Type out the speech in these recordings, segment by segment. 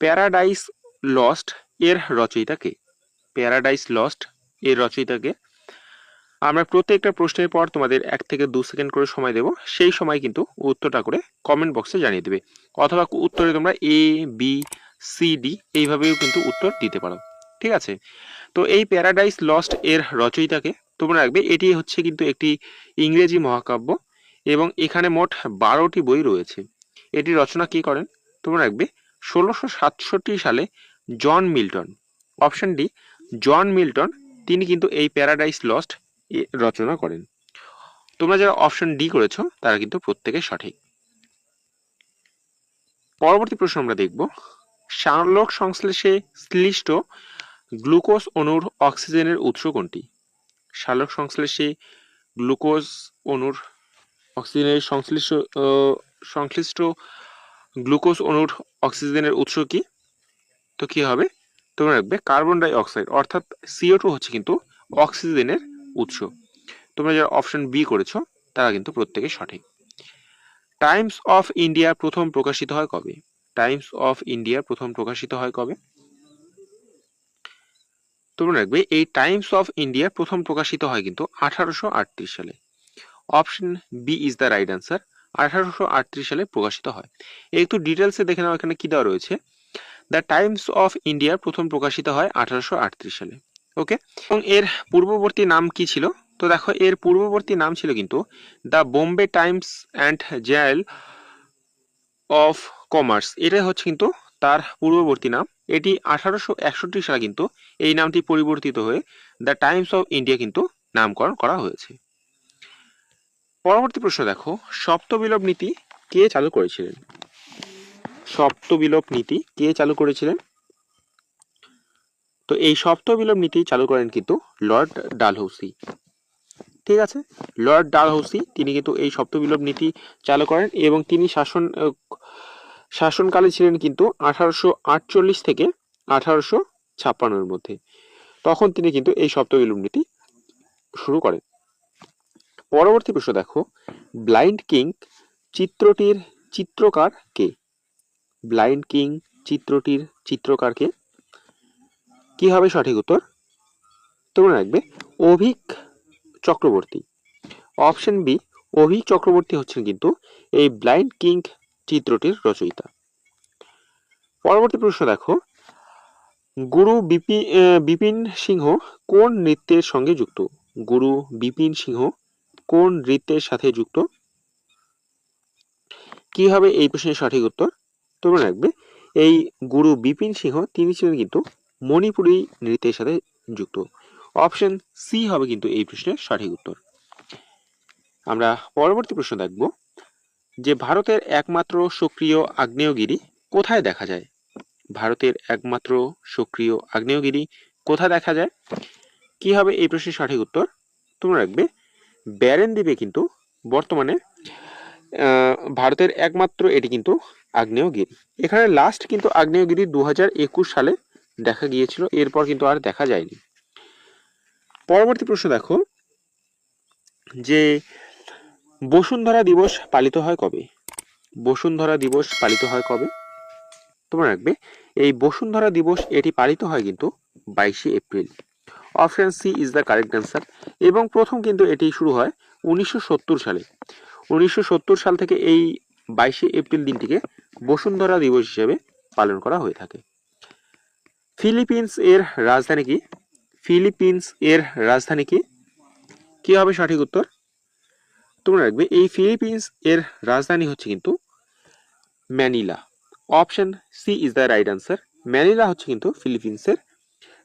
Paradise lost এর রচয়িতাকে। Paradise lost এর রচয়িতাকে। আমরা প্রত্যেকটা প্রশ্নের পর তোমাদের এক থেকে দু সেকেন্ড করে সময় দেব, সেই সময় কিন্তু উত্তরটা করে কমেন্ট বক্সে জানিয়ে দেবে। অথবা উত্তরে তোমরা এ বি সি ডি এইভাবেও কিন্তু উত্তর দিতে পারো। ঠিক আছে? তো এই প্যারাডাইস লস্ট এর রচয়িতাকে তোমরা রাখবে। এটি হচ্ছে কিন্তু একটি ইংরেজি মহাকাব্য এবং এখানে মোট বারোটি বই রয়েছে। এটি রচনা কি করেন? তোমরা রাখবে ষোলোশো সাতষট্টি সালে John Milton. Option D John Milton, তিনি কিন্তু এই প্যারাডাইস লস্ট রচনা করেন। তোমরা যারা অপশন ডি করেছ, তারা কিন্তু প্রত্যেকে সঠিক। পরবর্তী প্রশ্ন আমরা দেখব। সালোক সংশ্লেষে শ্লিষ্ট গ্লুকোজ অণুর অক্সিজেনের উৎস কোনটি? সালোক সংশ্লেষে গ্লুকোজ অণুর অক্সিজেনের সংশ্লিষ্ট সংশ্লিষ্ট গ্লুকোজ অণুর অক্সিজেনের উৎস কি? তো কি হবে? তোমরা রাখবে কার্বন ডাই অক্সাইড, অর্থাৎ সিও টু হচ্ছে কিন্তু অক্সিজেনের উৎস। তোমরা যারা অপশন বি করেছ, তারা কিন্তু প্রত্যেকে সঠিক। টাইমস অফ ইন্ডিয়া প্রথম প্রকাশিত হয় কবে? টাইমস অফ ইন্ডিয়া প্রথম প্রকাশিত হয় কবে? তোমরা রাখবে এই টাইমস অফ ইন্ডিয়া প্রথম প্রকাশিত হয় কিন্তু আঠারোশো আটত্রিশ সালে। Option B is the right answer আঠারোশো আটত্রিশ সালে প্রকাশিত হয়। একটু ডিটেলসে দেখে নাও, এখানে কি দেওয়া রয়েছে? দ্য টাইমস অফ ইন্ডিয়া প্রথম প্রকাশিত হয় আঠারোশো আটত্রিশ সালে ওকে এবং এর পূর্ববর্তী নাম কি ছিল? তো দেখো, এর পূর্ববর্তী নাম ছিল কিন্তু the Bombay Times and Journal of Commerce এটাই হচ্ছে কিন্তু তার পূর্ববর্তী নাম। এটি আঠারোশো একষট্টি সালে কিন্তু এই নামটি পরিবর্তিত হয়ে দ্য টাইমস অফ ইন্ডিয়া কিন্তু নামকরণ করা হয়েছে। পরবর্তী প্রশ্ন দেখো সপ্তবিলোপ নীতি কে চালু করেছিলেন? সপ্তবিলোপ নীতি কে চালু করেছিলেন? তো এই সপ্তবিলোপ নীতি চালু করেন কিন্তু লর্ড ডালহৌসি। ঠিক আছে? লর্ড ডালহৌসি, তিনি কিন্তু এই সপ্তবিলোপ নীতি চালু করেন এবং তিনি শাসন শাসনকালে ছিলেন কিন্তু আঠারোশো আটচল্লিশ থেকে আঠারোশো ছাপ্পান্নের মধ্যে। তখন তিনি কিন্তু এই সপ্তবিলোপ নীতি শুরু করেন। পরবর্তী প্রশ্ন দেখো ব্লাইন্ড কিং চিত্রটির চিত্রকার কে? ব্লাইন্ড কিং চিত্রটির চিত্রকার কে? কি হবে সঠিক উত্তর? তোমরা রাখবে অভিক চক্রবর্তী। অপশন বি অভিক চক্রবর্তী হচ্ছেন কিন্তু এই ব্লাইন্ড কিং চিত্রটির রচয়িতা। পরবর্তী প্রশ্ন দেখো গুরু বিপি আহ, বিপিন সিংহ কোন নৃত্যের সঙ্গে যুক্ত? গুরু বিপিন সিংহ কোন নৃত্যের সাথে যুক্ত? কি হবে এই প্রশ্নের সঠিক উত্তর? তোমরা রাখবে এই গুরু বিপিন সিংহ, তিনি ছিলেন কিন্তু মণিপুরী নৃত্যের সাথে যুক্ত। অপশন সি হবে কিন্তু এই প্রশ্নের সঠিক উত্তর। আমরা পরবর্তী প্রশ্ন দেখব, যে ভারতের একমাত্র সক্রিয় আগ্নেয়গিরি কোথায় দেখা যায়? ভারতের একমাত্র সক্রিয় আগ্নেয়গিরি কোথায় দেখা যায়? কি হবে এই প্রশ্নের সঠিক উত্তর? তোমরা রাখবে ব্যারেন দ্বীপে কিন্তু বর্তমানে ভারতের একমাত্র এটি কিন্তু আগ্নেয়গিরি। এখানে লাস্ট কিন্তু আগ্নেয়গিরি দু হাজার একুশ সালে দেখা গিয়েছিল, এরপর কিন্তু আর দেখা যায়নি। পরবর্তী প্রশ্ন দেখো, যে বসুন্ধরা দিবস পালিত হয় কবে? বসুন্ধরা দিবস পালিত হয় কবে? তোমরা রাখবে, এই বসুন্ধরা দিবস এটি পালিত হয় কিন্তু বাইশে April. Option C is the correct answer. এবং প্রথম কিন্তু এটি শুরু হয় উনিশশো সত্তর সালে। উনিশশো সত্তর সাল থেকে এই বাইশে এপ্রিল দিনটিকে বসুন্ধরা দিবস হিসেবে পালন করা হয়ে থাকে। ফিলিপিন্স এর রাজধানী কি? ফিলিপিন্স এর রাজধানী কি? কি হবে সঠিক উত্তর? তোমরা রাখবে এই ফিলিপিন্স এর রাজধানী হচ্ছে কিন্তু Manila. Option C is the right answer Manila হচ্ছে কিন্তু ফিলিপিন্সের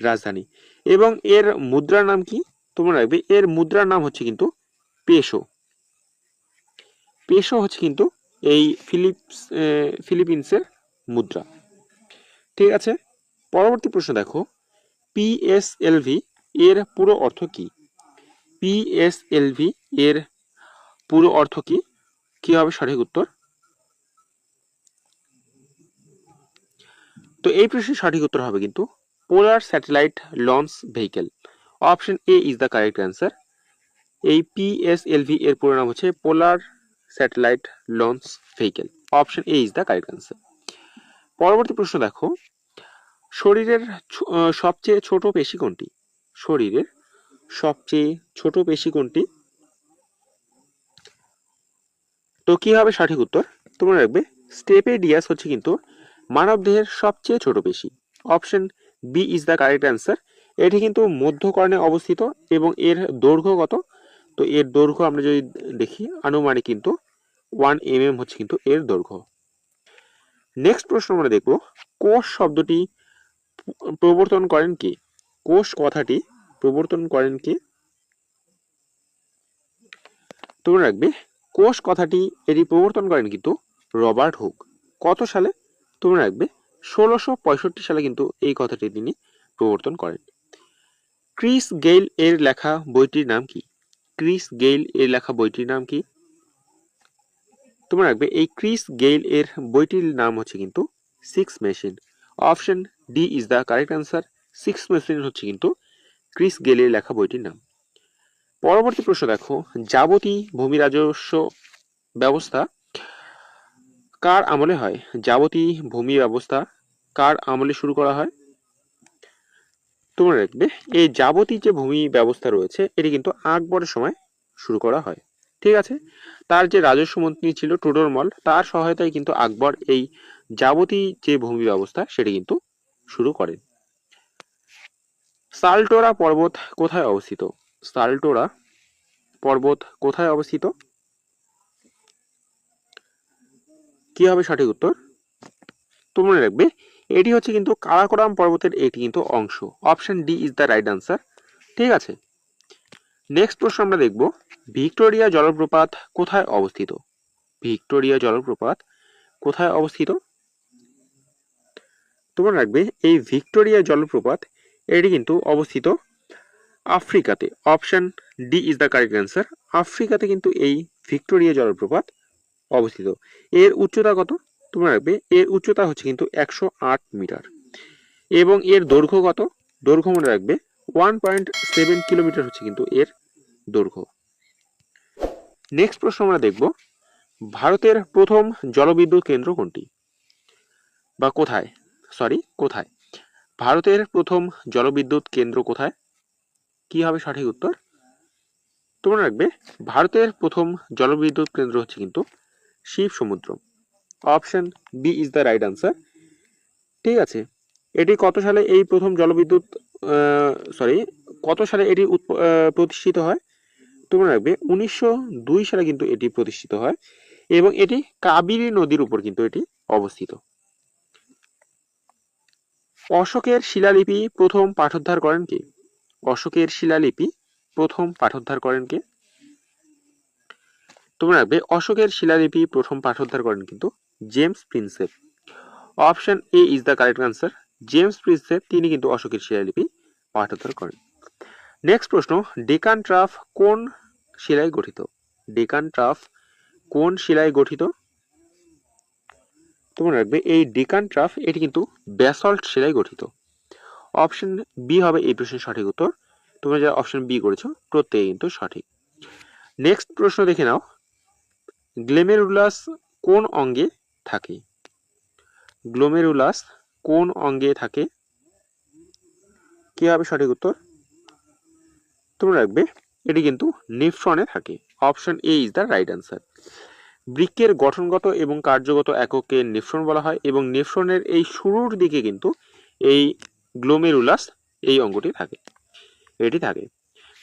রাজধানী। এবং এর মুদ্রার নাম কি? তোমরা রাখবে, এর মুদ্রার নাম হচ্ছে কিন্তু পেশো। পেশো হচ্ছে কিন্তু এই ফিলিপস ফিলিপিন্সের মুদ্রা। ঠিক আছে? পরবর্তী প্রশ্ন দেখো। পিএসএলভি এর পুরো অর্থ কি? পিএসএলভি এর পুরো অর্থ কি? কি হবে সঠিক উত্তর? তো এই প্রশ্নের সঠিক উত্তর হবে কিন্তু polar satellite launch vehicle. Option A is the correct answer এই পিএসএলভি এর পুরো নাম হচ্ছে polar satellite launch vehicle. Option A is the correct answer পরবর্তী প্রশ্ন দেখো। শরীরের সবচেয়ে ছোট পেশি কোনটি? শরীরের সবচেয়ে ছোট পেশি কোনটি? তো কি হবে সঠিক উত্তর? তোমরা রাখবে স্টেপেডিয়াস হচ্ছে কিন্তু মানবদেহের সবচেয়ে ছোট পেশি। Option B is the correct answer এটি কিন্তু মধ্যকর্ণে অবস্থিত এবং এর দৈর্ঘ্য কত? তো এর দৈর্ঘ্য আমরা যদি দেখি, আনুমানিক কিন্তু ওয়ান এম এম হচ্ছে কিন্তু এর দৈর্ঘ্য। নেক্সট প্রশ্ন আমরা দেখব, কোষ শব্দটি প্রবর্তন করেন কি? কোষ কথাটি প্রবর্তন করেন কি? তোমরা রাখবে, কোষ কথাটি এটি প্রবর্তন করেন কিন্তু রবার্ট হুক। কত সালে? তোমরা রাখবে ষোলোশো পঁয়ষট্টি সালে কিন্তু এই কথাটি তিনি প্রবর্তন করেন। ক্রিস গেইল এর লেখা বইটির নাম কি? ক্রিস গেইল এর লেখা বইটির নাম কি? তোমরা রাখবে, এই ক্রিস গেইল এর বইটির নাম হচ্ছে কিন্তু six machine. Option D is the correct answer. Six machine হচ্ছে কিন্তু ক্রিস গেইলের লেখা বইটির নাম। পরবর্তী প্রশ্ন দেখো, যাবতীয় ভূমি রাজস্ব ব্যবস্থা কার আমলে হয়? যাবতী ভূমি ব্যবস্থা কার আমলে শুরু করা হয়? তোমরা রাখবে এই যাবতী যে ভূমি ব্যবস্থা রয়েছে, এটি কিন্তু আকবরের সময় শুরু করা হয়। ঠিক আছে? তার যে রাজস্ব মন্ত্রী ছিল টুডরমল তার সহায়তায় কিন্তু আকবর এই যাবতী যে ভূমি ব্যবস্থা, সেটি কিন্তু শুরু করেন। সালটোরা পর্বত কোথায় অবস্থিত? সালটোরা পর্বত কোথায় অবস্থিত? কি হবে সঠিক উত্তর? তোমরা মনে রাখবে, এটি হচ্ছে কিন্তু কারাকোরাম পর্বতের একটি কিন্তু অংশ। Option D is the right answer ঠিক আছে? নেক্সট প্রশ্ন আমরা দেখব, ভিক্টোরিয়া জলপ্রপাত কোথায় অবস্থিত? ভিক্টোরিয়া জলপ্রপাত কোথায় অবস্থিত? তোমরা রাখবে, এই ভিক্টোরিয়া জলপ্রপাত, এটি কিন্তু অবস্থিত আফ্রিকাতে। Option D is the correct answer আফ্রিকাতে কিন্তু এই ভিক্টোরিয়া জলপ্রপাত অবস্থিত। এর উচ্চতা কত? তোমরা রাখবে এর উচ্চতা হচ্ছে কিন্তু একশো আট মিটার। এবং এর দৈর্ঘ্য কত? দৈর্ঘ্য মনে রাখবে ওয়ান পয়েন্ট সেভেন কিলোমিটার হচ্ছে কিন্তু এর দৈর্ঘ্য। নেক্সট প্রশ্ন আমরা দেখব, ভারতের প্রথম জলবিদ্যুৎ কেন্দ্র কোনটি? বা কোথায়? সরি কোথায়? ভারতের প্রথম জলবিদ্যুৎ কেন্দ্র কোথায়? কি হবে সঠিক উত্তর? তোমরা রাখবে ভারতের প্রথম জলবিদ্যুৎ কেন্দ্র হচ্ছে কিন্তু Shiva Samudra. Option B is the right answer ঠিক আছে, এটি কত সালে এই প্রথম জলবিদ্যুৎ সরি কত সালে এটি প্রতিষ্ঠিত হয়? তোমরা রাখবে উনিশশো দুই সালে কিন্তু এটি প্রতিষ্ঠিত হয় এবং এটি কাবেরী নদীর উপর কিন্তু এটি অবস্থিত। অশোকের শিলালিপি প্রথম পাঠোদ্ধার করেন কে? অশোকের শিলালিপি প্রথম পাঠোদ্ধার করেন কে? তোমরা রাখবে অশোকের শিলালিপি প্রথম পাঠোদ্ধার করেন কিন্তু James Prinsep. Option A is the correct answer James Prinsep, তিনি কিন্তু অশোকের শিলালিপি পাঠোদ্ধার করেন। নেক্সট প্রশ্ন, ডেকান ট্রাফ কোন শিলায় গঠিত? ডেকান ট্রাফ কোন শিলায় গঠিত? তোমরা রাখবে এই ডেকান ট্রাফ, এটি কিন্তু ব্যাসল্ট শিলায় গঠিত। অপশন বি হবে এই প্রশ্নের সঠিক উত্তর। তোমরা যারা অপশন বি করেছ প্রত্যেকে কিন্তু সঠিক। নেক্সট প্রশ্ন দেখে নাও। গ্লেমেরুলাস কোন অঙ্গে থাকে? গ্লোমেরুলাস কোন অঙ্গে থাকে? কি হবে সঠিক উত্তর? তোমরা রাখবে এটি কিন্তু নেফ্রনে থাকে। Option A is the right answer বৃক্কের গঠনগত এবং কার্যগত এককে নেফ্রন বলা হয় এবং নেফ্রনের এই শুরুর দিকে কিন্তু এই গ্লোমেরুলাস এই অঙ্গটি থাকে, এটি থাকে।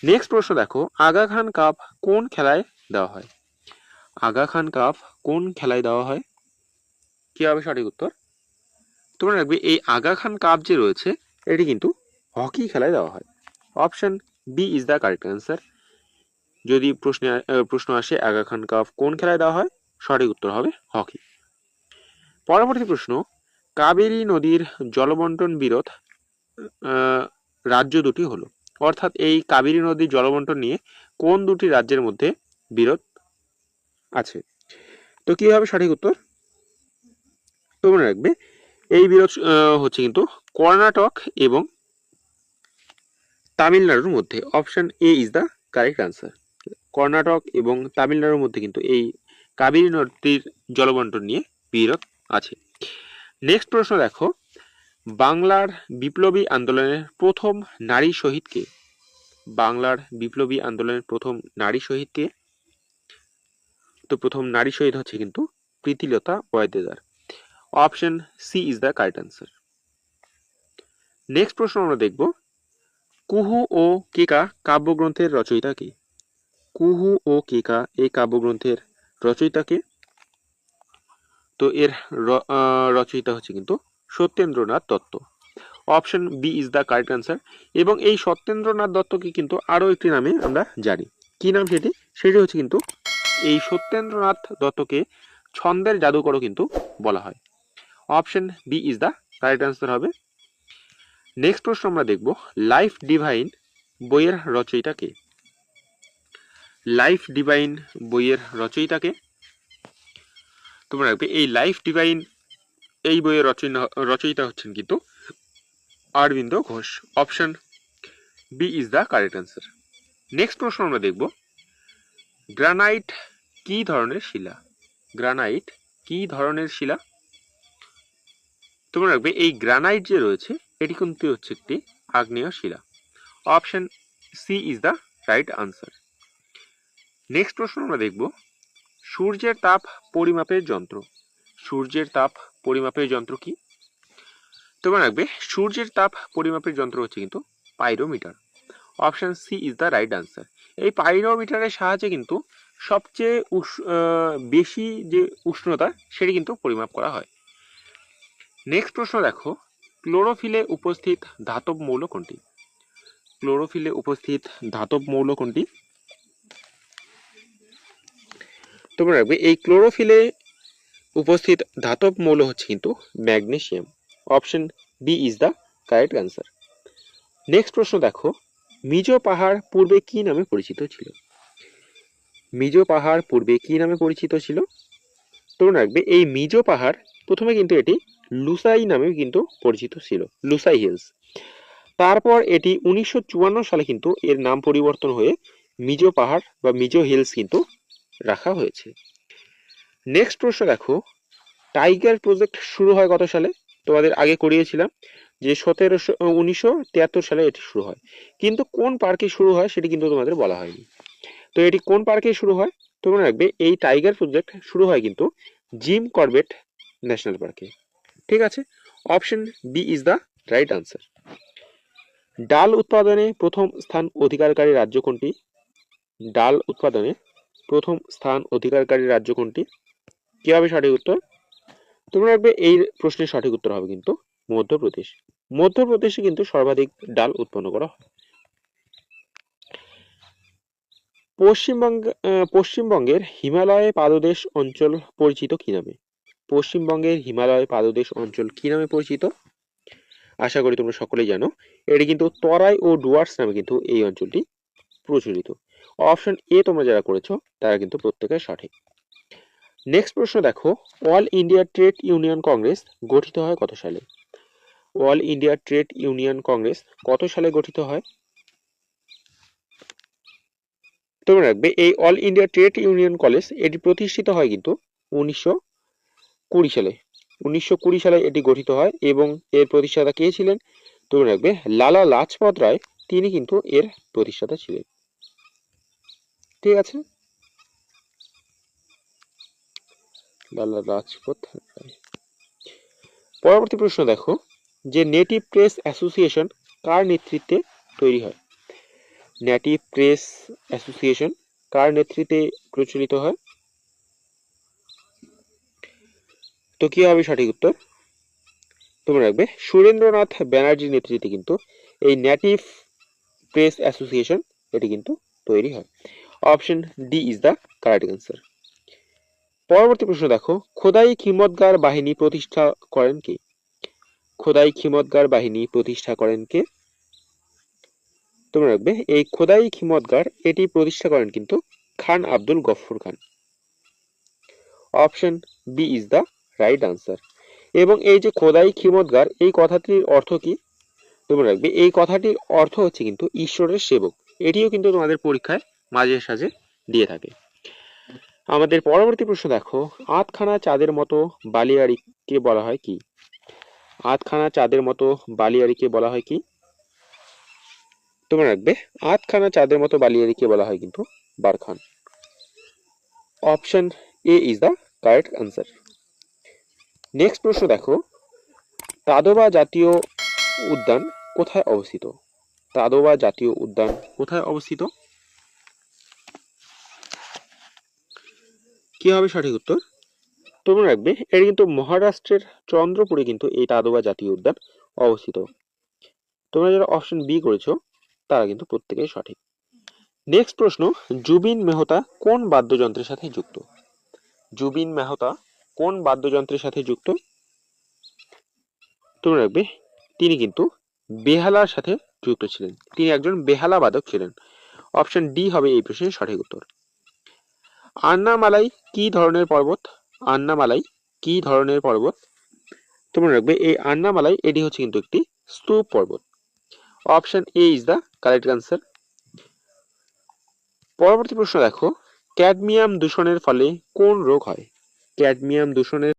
নেক্সট প্রশ্ন দেখো, আগা খান কাপ কোন খেলায় দেওয়া হয়? আগা খান কাপ কোন খেলায় দেওয়া হয়? কি হবে সঠিক উত্তর? তোমরা রাখবে এই আগা খান কাপ যে রয়েছে, এটি কিন্তু হকি খেলায় দেওয়া হয়। Option B is the correct answer যদি প্রশ্নে প্রশ্ন আসে আগা খান কাপ কোন খেলায় দেওয়া হয়, সঠিক উত্তর হবে হকি। পরবর্তী প্রশ্ন, কাবেরী নদীর জলবন্টন বিরোধ রাজ্য দুটি হলো। অর্থাৎ এই কাবেরী নদীর জলবন্টন নিয়ে কোন দুটি রাজ্যের মধ্যে বিরোধ আছে। তো কি হবে সঠিক উত্তর? তো মনে রাখবে, এই বিরোধ হচ্ছে কিন্তু কর্ণাটক এবং তামিলনাড়ুর মধ্যে। Option A is the correct answer Karnataka এবং তামিলনাড়ুর মধ্যে কিন্তু এই কাবেরী নদীর জলবন্টন নিয়ে বিরোধ আছে। নেক্সট প্রশ্ন দেখো। বাংলার বিপ্লবী আন্দোলনের প্রথম নারী শহীদ কে বাংলার বিপ্লবী আন্দোলনের প্রথম নারী শহীদ কে তো প্রথম নারী শহীদ হচ্ছে কিন্তু Pritilata Waddedar option C is the correct answer next প্রশ্ন আমরা দেখব, কুহু ও কেকা কাব্যগ্রন্থের রচয়িতা কে? কুহু ও কেকা এই কাব্যগ্রন্থের রচয়িতা কে? তো এর রচয়িতা হচ্ছে কিন্তু Satyendranath Dutta. Option B is the correct answer এবং এই সত্যেন্দ্রনাথ দত্তকে কিন্তু আরও একটি নামে আমরা জানি। কি নাম সেটি? সেটি হচ্ছে কিন্তু এই সত্যেন্দ্রনাথ দত্তকে ছন্দের জাদুকরও কিন্তু বলা হয়। Option B is the correct answer হবে। নেক্সট প্রশ্ন আমরা দেখব লাইফ ডিভাইন বইয়ের রচয়িতাকে লাইফ ডিভাইন বইয়ের রচয়িতাকে তোমরা রাখবে এই লাইফ ডিভাইন এই বইয়ের রচয়িতা হচ্ছেন কিন্তু Aurobindo Ghosh. Option B is the correct answer next প্রশ্ন আমরা দেখব গ্রানাইট কি ধরনের শিলা? গ্রানাইট, কি ধরনের শিলা? তোমরা রাখবে এই গ্রানাইট যে রয়েছে, এটি কিন্তু হচ্ছে একটি আগ্নেয় শিলা। Option C is the right answer next প্রশ্ন আমরা দেখব, সূর্যের তাপ পরিমাপের যন্ত্র। সূর্যের তাপ পরিমাপের যন্ত্র কি? তোমরা রাখবে সূর্যের তাপ পরিমাপের যন্ত্র হচ্ছে কিন্তু pyrometer. Option C is the right answer এই পাইরোমিটারের সাহায্যে কিন্তু সবচেয়ে বেশি যে উষ্ণতা, সেটি কিন্তু পরিমাপ করা হয়। নেক্সট প্রশ্ন দেখো, ক্লোরোফিলে উপস্থিত ধাতব মৌল কোনটি? ক্লোরোফিলে উপস্থিত ধাতব মৌল কোনটি? তোমরা রাখবে এই ক্লোরোফিলে উপস্থিত ধাতব মৌল হচ্ছে কিন্তু magnesium. Option B is the correct answer next প্রশ্ন দেখো মিজো পাহাড় পূর্বে কি নামে পরিচিত ছিল? মিজো পাহাড় পূর্বে কি নামে পরিচিত ছিল? তোমরা রাখবে এই মিজো পাহাড় প্রথমে কিন্তু এটি লুসাই নামে কিন্তু পরিচিত ছিল, লুসাই হিলস। তারপর এটি উনিশশো চুয়ান্ন সালে কিন্তু এর নাম পরিবর্তন হয়ে মিজো পাহাড় বা মিজো হিলস কিন্তু রাখা হয়েছে। নেক্সট প্রশ্ন দেখো, টাইগার প্রজেক্ট শুরু হয় কত সালে? তোমাদের আগে করিয়েছিলাম। যে সতেরোশো উনিশশো তিয়াত্তর সালে এটি শুরু হয়। কিন্তু কোন পার্কে শুরু হয় সেটি কিন্তু তোমাদের বলা হয়নি। তো এটি কোন পার্কে শুরু হয়? তোমরা রাখবে এই টাইগার প্রজেক্ট শুরু হয় কিন্তু জিম করবেট ন্যাশনাল পার্কে। ঠিক আছে? Option B is the right answer. ডাল উৎপাদনে প্রথম স্থান অধিকারকারী রাজ্য কোনটি? ডাল উৎপাদনে প্রথম স্থান অধিকারকারী রাজ্য কোনটি? কি হবে সঠিক উত্তর? তোমরা রাখবে এই প্রশ্নের সঠিক উত্তর হবে কিন্তু মধ্যপ্রদেশ। মধ্যপ্রদেশে কিন্তু সর্বাধিক ডাল উৎপন্ন করা হয়। পশ্চিমবঙ্গ পশ্চিমবঙ্গের হিমালয়ে পাদদেশ অঞ্চল পরিচিত কি নামে? পশ্চিমবঙ্গের হিমালয় পাদদেশ অঞ্চল কি নামে পরিচিত? আশা করি তোমরা সকলেই জানো, এটি কিন্তু তরাই ও ডুয়ার্স নামে কিন্তু এই অঞ্চলটি প্রচলিত। অপশন এ তোমরা যারা করেছ, তারা কিন্তু প্রত্যেকের সঠিক। নেক্সট প্রশ্ন দেখো all India trade union congress গঠিত হয় কত সালে? All India trade union congress কত সালে গঠিত হয়? তোমরা রাখবে এই all India trade union college এটি প্রতিষ্ঠিত হয় কিন্তু উনিশশো কুড়ি সালে। উনিশশো কুড়ি সালে এটি গঠিত হয় এবং এর প্রতিষ্ঠাতা কে ছিলেন? তোমরা রাখবে লালা লাজপত রায়। তিনি কিন্তু এর প্রতিষ্ঠাতা ছিলেন। ঠিক আছে? লালা লাজপত রায়। পরবর্তী প্রশ্ন দেখো। যে নেটিভ প্রেস অ্যাসোসিয়েশন কার নেতৃত্বে তৈরি হয়? নেটিভ প্রেস অ্যাসোসিয়েশন কার নেতৃত্বে প্রচলিত হয়? তো কি হবে সঠিক উত্তর? তোমরা রাখবে সুরেন্দ্রনাথ ব্যানার্জির নেতৃত্বে কিন্তু এই নেটিভ প্রেস অ্যাসোসিয়েশন এটি কিন্তু তৈরি হয়। Option D is the correct answer পরবর্তী প্রশ্ন দেখো, খোদাই খিমতগার বাহিনী প্রতিষ্ঠা করেন কে? খোদাই খিমতগার বাহিনী প্রতিষ্ঠা করেন কে? তোমরা রাখবে এই খোদাই খিমতগার এটি প্রতিষ্ঠা করেন কিন্তু Khan Abdul Gaffar Khan. Option B is the right answer এবং এই যে খোদাই খিমতগার, এই কথাটির অর্থ কি? তোমরা রাখবে এই কথাটির অর্থ হচ্ছে কিন্তু ঈশ্বরের সেবক। এটিও কিন্তু তোমাদের পরীক্ষায় মাঝে সাঝে দিয়ে থাকে। আমাদের পরবর্তী প্রশ্ন দেখো আটখানা চাঁদের মতো বালিয়াড়িকে বলা হয় কি? আধখানা চাঁদের মতো বালিয়ারিকে বলা হয় কি? তোমরা রাখবে। আধখানা চাঁদের মতো বালিয়ারিকে বলা হয় কিন্তু barchan. Option A is the correct answer next প্রশ্ন দেখো। তাদোবা জাতীয় উদ্যান কোথায় অবস্থিত? তাদোবা জাতীয় উদ্যান কোথায় অবস্থিত? কি হবে সঠিক উত্তর? তোমরা রাখবে এটা কিন্তু মহারাষ্ট্রের চন্দ্রপুরে কিন্তু এই তাদোবা জাতীয় উদ্যান অবস্থিত। তোমরা যারা অপশন বি করেছ, তারা কিন্তু প্রত্যেকেই সঠিক। নেক্সট প্রশ্ন, জুবিন মেহতা কোন বাদ্যযন্ত্রের সাথে যুক্ত? জুবিন মেহতা কোন বাদ্যযন্ত্রের সাথে যুক্ত? তোমরা রাখবে তিনি কিন্তু বেহালার সাথে যুক্ত ছিলেন। তিনি একজন বেহালা বাদক ছিলেন। অপশন ডি হবে এই প্রশ্নের সঠিক উত্তর। আন্নামালাই কি ধরনের পর্বত? আন্নামালাই, কি ধরনের পর্বত? তোমরা রাখবে, এই আন্নামালাই, এটি হচ্ছে কিন্তু একটি স্তূপ পর্বত। Option A is the correct answer পরবর্তী প্রশ্ন দেখো, ক্যাডমিয়াম দূষণের ফলে কোন রোগ হয়? ক্যাডমিয়াম দূষণের